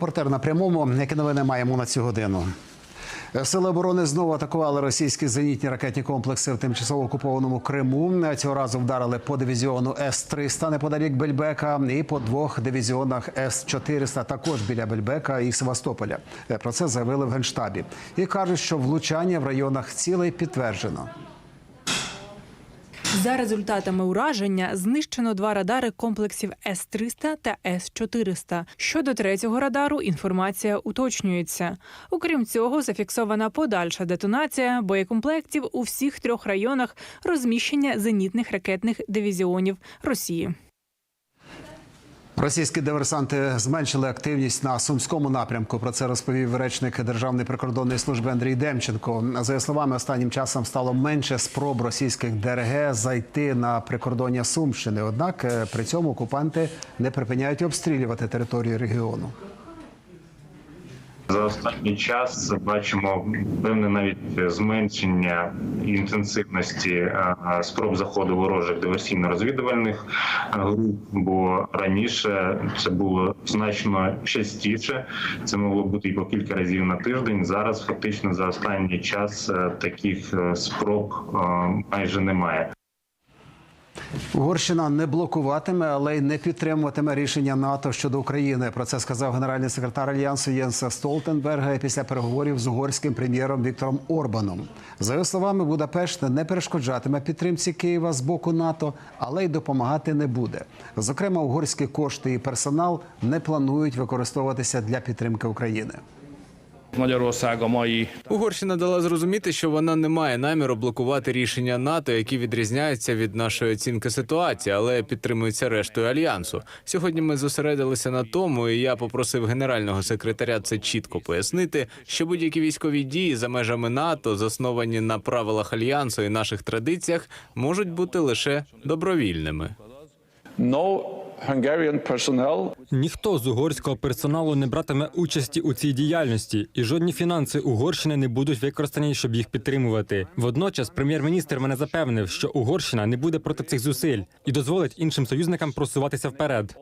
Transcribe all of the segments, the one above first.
Репортер на прямому. Які новини маємо на цю годину? Сили оборони знову атакували російські зенітні ракетні комплекси в тимчасово окупованому Криму. Цього разу вдарили по дивізіону С-300 неподалік Бельбека і по двох дивізіонах С-400 також біля Бельбека і Севастополя. Про це заявили в Генштабі. І кажуть, що влучання в районах цілей підтверджено. За результатами ураження знищено два радари комплексів С-300 та С-400. Щодо третього радару інформація уточнюється. Окрім цього, зафіксована подальша детонація боєкомплектів у всіх трьох районах розміщення зенітних ракетних дивізіонів Росії. Російські диверсанти зменшили активність на сумському напрямку. Про це розповів речник Державної прикордонної служби Андрій Демченко. За його словами, останнім часом стало менше спроб російських ДРГ зайти на прикордоння Сумщини. Однак е, при цьому окупанти не припиняють обстрілювати територію регіону. За останній час бачимо певне навіть зменшення інтенсивності е, спроб заходу ворожих диверсійно-розвідувальних груп. Бо раніше це було значно частіше. Це могло бути і по кілька разів на тиждень. Зараз фактично за останній час е, таких е, спроб е, майже немає. Угорщина не блокуватиме, але й не підтримуватиме рішення НАТО щодо України. Про це сказав генеральний секретар альянсу Єнса Столтенберга після переговорів з угорським прем'єром Віктором Орбаном. За його словами, Будапешт не перешкоджатиме підтримці Києва з боку НАТО, але й допомагати не буде. Зокрема, угорські кошти і персонал не планують використовуватися для підтримки України. Magyarország a mai Угорщина дала зрозуміти, що вона не має наміру блокувати рішення НАТО, які відрізняються від нашої оцінки ситуації, але підтримуються рештою альянсу. Сьогодні ми зосередилися на тому, і я попросив генерального секретаря це чітко пояснити, що будь-які військові дії за межами НАТО, засновані на правилах альянсу і наших традиціях, можуть бути лише добровільними. no Ніхто з угорського персоналу не братиме участі у цій діяльності, і жодні фінанси Угорщини не будуть використані, щоб їх підтримувати. Водночас, прем'єр-міністр мене запевнив, що Угорщина не буде проти цих зусиль і дозволить іншим союзникам просуватися вперед.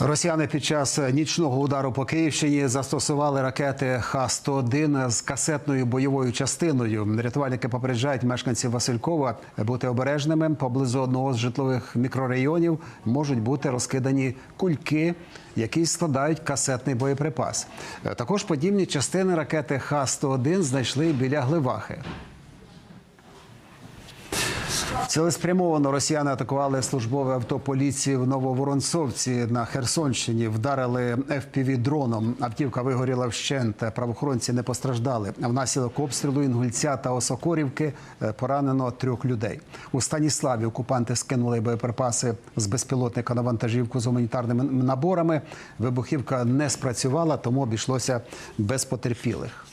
Росіяни під час нічного удару по Київщині застосували ракети Х-101 з касетною бойовою частиною. Рятувальники попереджають мешканців Василькова бути обережними. Поблизу одного з житлових мікрорайонів можуть бути розкидані кульки, які складають касетний боєприпас. Також подібні частини ракети Х-101 знайшли біля Гливахи. Цілеспрямовано росіяни атакували службове авто поліції в Нововоронцовці на Херсонщині. Вдарили fpv дроном. Автівка вигоріла вщент. Правоохоронці не постраждали. Внаслідок обстрілу Інгульця та Осокорівки е, поранено трьох людей. У Станіславі окупанти скинули боєприпаси з безпілотника на вантажівку з гуманітарними наборами. Вибухівка не спрацювала, тому обійшлося без потерпілих.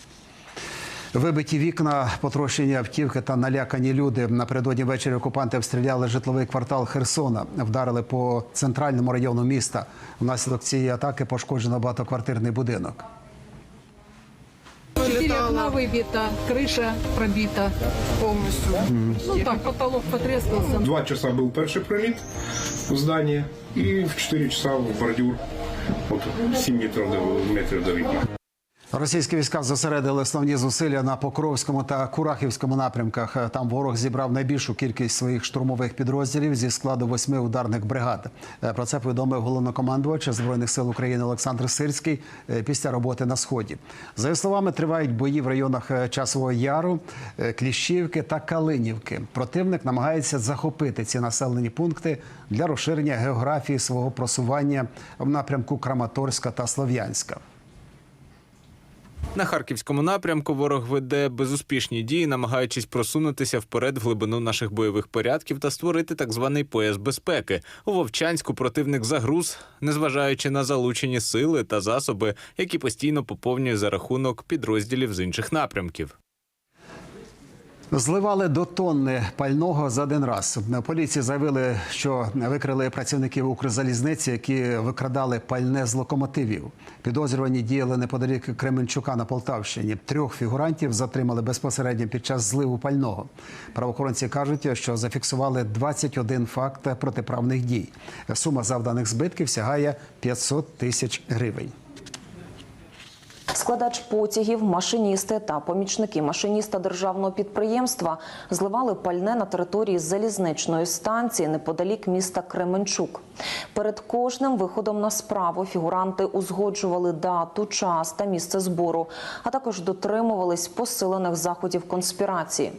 Вибиті вікна, потрощені автівки та налякані люди. Напередодні ввечері окупанти обстріляли житловий квартал Херсона, вдарили по центральному району міста. Внаслідок цієї атаки пошкоджено багатоквартирний будинок. Четыре окна выбито, крыша пробита полностью. Ну так, потолок потрескался. Два часа был перший пролет в здание и в 4 часа в бордюр от 7 метров до, метров до вікна. Російські війська зосередили основні зусилля на Покровському та Курахівському напрямках. Там ворог зібрав найбільшу кількість своїх штурмових підрозділів зі складу восьми ударних бригад. Е, Про це повідомив головнокомандувач збройних сил України Олександр Сирський е, після роботи на сході. За його словами, тривають бої в районах е, Часового Яру, Кліщівки та Калинівки. Противник намагається захопити ці населені пункти для розширення географії свого просування в напрямку Краматорська та Слов'янська. На харківському напрямку ворог веде безуспішні дії, намагаючись просунутися вперед в глибину наших бойових порядків та створити так званий пояс безпеки. У Вовчанську противник загруз, незважаючи на залучені сили та засоби, які постійно поповнює за рахунок підрозділів з інших напрямків. Зливали до тонни пального за один раз. Поліції заявили, що викрили працівників Укрзалізниці, які викрадали пальне з локомотивів. Підозрювані діяли неподалік Кременчука на Полтавщині. Трьох фігурантів затримали безпосередньо під час зливу пального. Правоохоронці кажуть, що зафіксували 21 факт протиправних дій. Сума завданих збитків сягає 500 тисяч гривень. Складач потягів, машиністи та помічники машиніста державного підприємства зливали пальне на території залізничної станції неподалік міста Кременчук. Перед кожним виходом на справу фігуранти узгоджували дату, час та місце збору, а також дотримувались посилених заходів конспірації.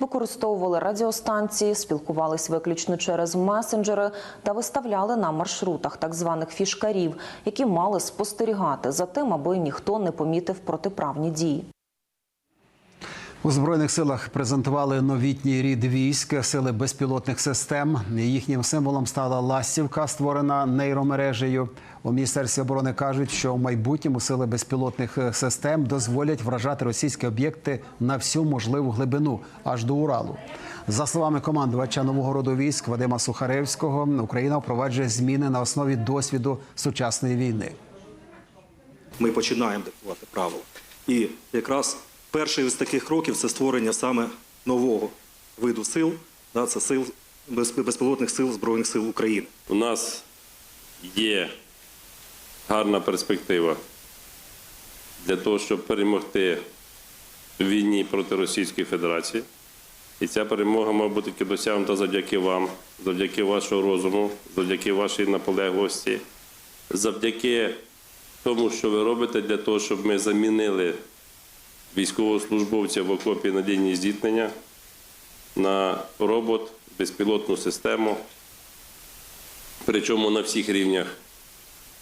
Використовували радіостанції, спілкувались виключно через месенджери та виставляли на маршрутах так званих фішкарів, які мали спостерігати за тим, аби ніхто не помітив протиправні дії. У збройних силах презентували новітній рід військ, сили безпілотних систем. Їхнім символом стала ластівка, створена нейромережею. У міністерстві оборони кажуть, що в майбутньому сили безпілотних систем дозволять вражати російські об'єкти на всю можливу глибину аж до Уралу. За словами командувача нового роду військ Вадима Сухаревського, Україна впроваджує зміни на основі досвіду сучасної війни. Ми починаємо диктувати правила. І якраз перший з таких кроків це створення саме нового виду сил, це сил без- безпілотних сил Збройних сил України. У нас є гарна перспектива для того, щоб перемогти в війні проти Російської Федерації. І ця перемога має бути досягнута завдяки вам, завдяки вашого розуму, завдяки вашій наполегливості, завдяки тому, що ви робите для того, щоб ми замінили військовослужбовця в окопі надійні зіткнення на робот, безпілотну систему, причому на всіх рівнях,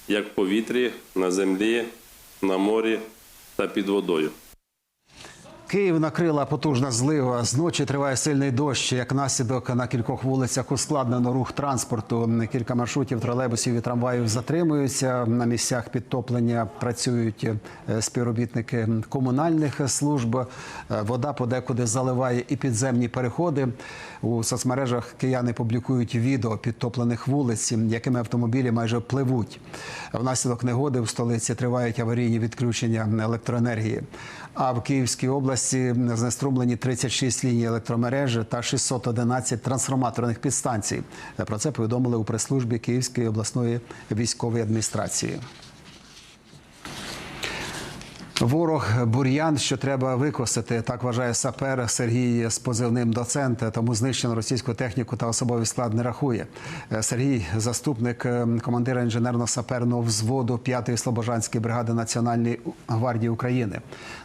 як в повітрі, на землі, на морі та під водою. Київ накрила потужна злива. Зночі триває сильний дощ. Як наслідок на кількох вулицях ускладнено рух транспорту. Кілька маршрутів тролейбусів і трамваїв затримуються. На місцях підтоплення працюють е, співробітники комунальних служб. Е, Вода подекуди заливає і підземні переходи. У соцмережах кияни публікують відео підтоплених вулиць, якими автомобілі майже пливуть. Внаслідок негоди в столиці тривають аварійні відключення електроенергії. А в Київській області знеструмлені 36 ліній електромережі та 611 трансформаторних підстанцій. Про це повідомили у прес-службі Київської обласної військової адміністрації. Ворог бур'ян, що треба викосити, так вважає сапер Сергій з позивним доцент. Тому знищено російську техніку та особовий склад не рахує. Сергій, заступник е, командира інженерно-саперного взводу 5-ї Слобожанської бригади Національної гвардії України.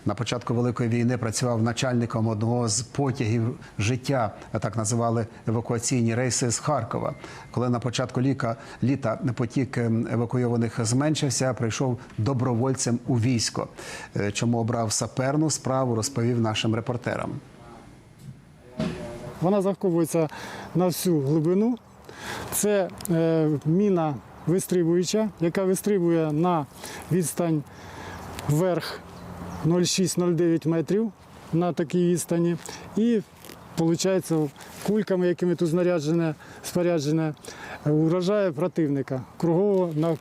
На початку великої війни працював начальником одного з потягів життя, так називали евакуаційні рейси з Харкова. Коли на початку ліка літа потік ем, евакуйованих зменшився, прийшов добровольцем у військо. Е, Чому обрав саперну справу, розповів нашим репортерам. Вона заховується на всю глибину. Це е, міна вистрибуюча, яка вистрибує на відстань вверх 0,6-0,9 метрів на такій відстані. І виходить, кульками, якими тут знаряджене, споряджене, уражає противника кругово на,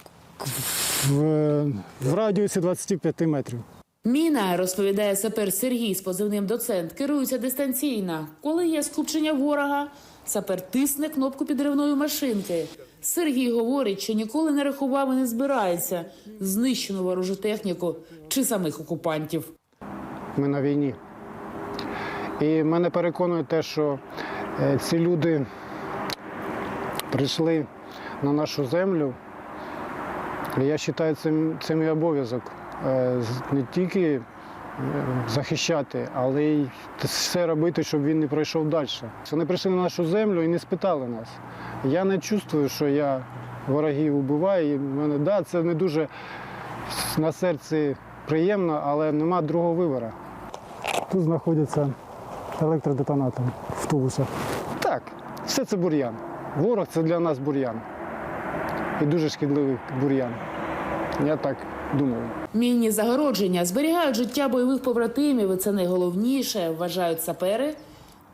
в, в радіусі 25 метрів. Міна, розповідає сапер Сергій з позивним доцент, керується дистанційно. Коли є скупчення ворога, сапер тисне кнопку підривної машинки. Сергій говорить, що ніколи не рахував і не збирається знищену ворожу техніку чи самих окупантів. Ми на війні. І мене переконує те, що е, ці люди прийшли на нашу землю. І я вважаю, це, це мій обов'язок не тільки е, захищати, але й все робити, щоб він не пройшов далі. Вони прийшли на нашу землю і не спитали нас. Я не чувствую, що я ворогів убиваю. І мене, да, це не дуже на серці приємно, але нема другого вибору. Тут знаходяться електродетонатори в тубусах. Так, все це бур'ян. Ворог це для нас бур'ян. І дуже шкідливий бур'ян. Я так думаю. Мінні загородження зберігають життя бойових побратимів, і це найголовніше, вважають сапери.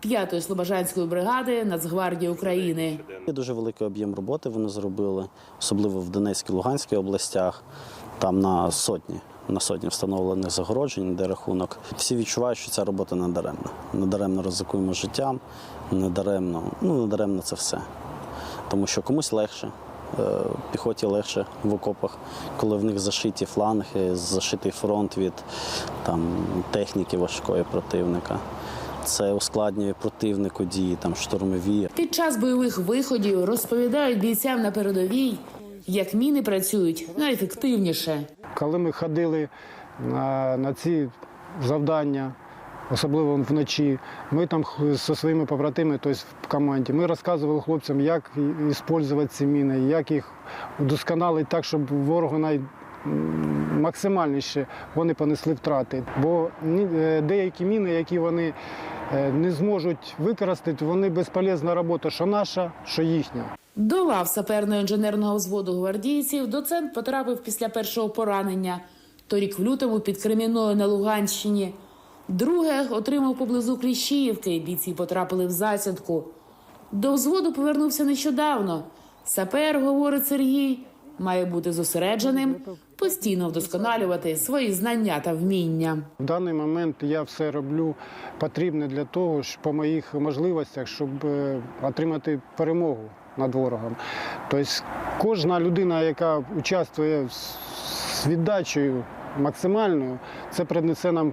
5-ї Слобожанської бригади Нацгвардії України. Є дуже великий об'єм роботи вони зробили, особливо в Донецькій, Луганській областях, там на сотні. На сотні встановлених загороджень, де рахунок. Всі відчувають, що ця робота не даремна. Не ризикуємо життям, не даремно, ну не даремно це все. Тому що комусь легше, піхоті легше в окопах, коли в них зашиті фланги, зашитий фронт від там, техніки важкої противника. Це ускладнює противнику дії, там штурмові. Під час бойових виходів розповідають бійцям на передовій, як міни працюють найефективніше. Коли ми ходили на, на ці завдання, особливо вночі, ми там зі своїми побратими, тобто в команді, ми розказували хлопцям, як використовувати ці міни, як їх удосконалити так, щоб ворогу най... максимальніше вони понесли втрати. Бо е, деякі міни, які вони е, не зможуть використати, вони безполезна робота, що наша, що їхня. До лав саперно-інженерного взводу гвардійців доцент потрапив після першого поранення. Торік в лютому під Кремінною на Луганщині. Друге отримав поблизу Кліщіївки. Бійці потрапили в засідку. До взводу повернувся нещодавно. Сапер, говорить Сергій, має бути зосередженим, постійно вдосконалювати свої знання та вміння. В даний момент я все роблю потрібне для того, що по моїх можливостях, щоб е, отримати перемогу над ворогом. Тобто кожна людина, яка участвує з віддачею максимальною, це принесе нам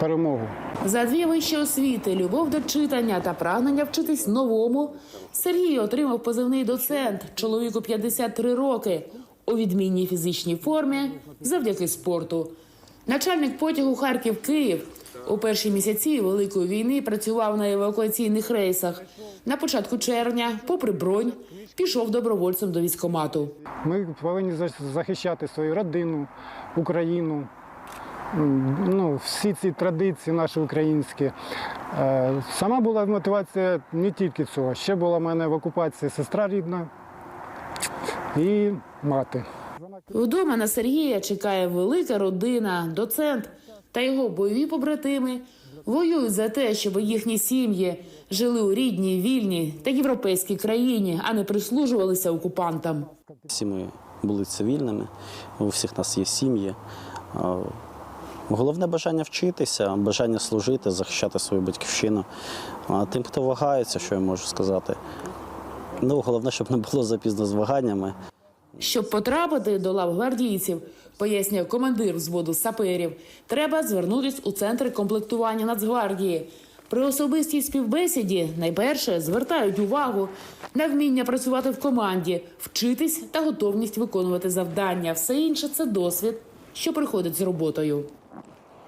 перемогу. За дві вищі освіти, любов до читання та прагнення вчитись новому, Сергій отримав позивний доцент, чоловіку 53 роки, у відмінній фізичній формі завдяки спорту. Начальник потягу Харків-Київ у перші місяці Великої війни працював на евакуаційних рейсах. На початку червня, попри бронь, пішов добровольцем до військкомату. Ми повинні захищати свою родину, Україну. Ну, всі ці традиції наші українські. Е, Сама була мотивація не тільки цього. Ще була в мене в окупації сестра рідна і мати. Вдома на Сергія чекає велика родина, доцент та його бойові побратими воюють за те, щоб їхні сім'ї жили у рідній, вільній та європейській країні, а не прислужувалися окупантам. Всі ми були цивільними, у всіх нас є сім'ї. Головне бажання вчитися, бажання служити, захищати свою батьківщину. А тим, хто вагається, що я можу сказати. Ну, головне, щоб не було запізно з ваганнями. Щоб потрапити до лав гвардійців, пояснює командир взводу саперів, треба звернутись у центр комплектування Нацгвардії. При особистій співбесіді найперше звертають увагу на вміння працювати в команді, вчитись та готовність виконувати завдання. Все інше це досвід, що приходить з роботою.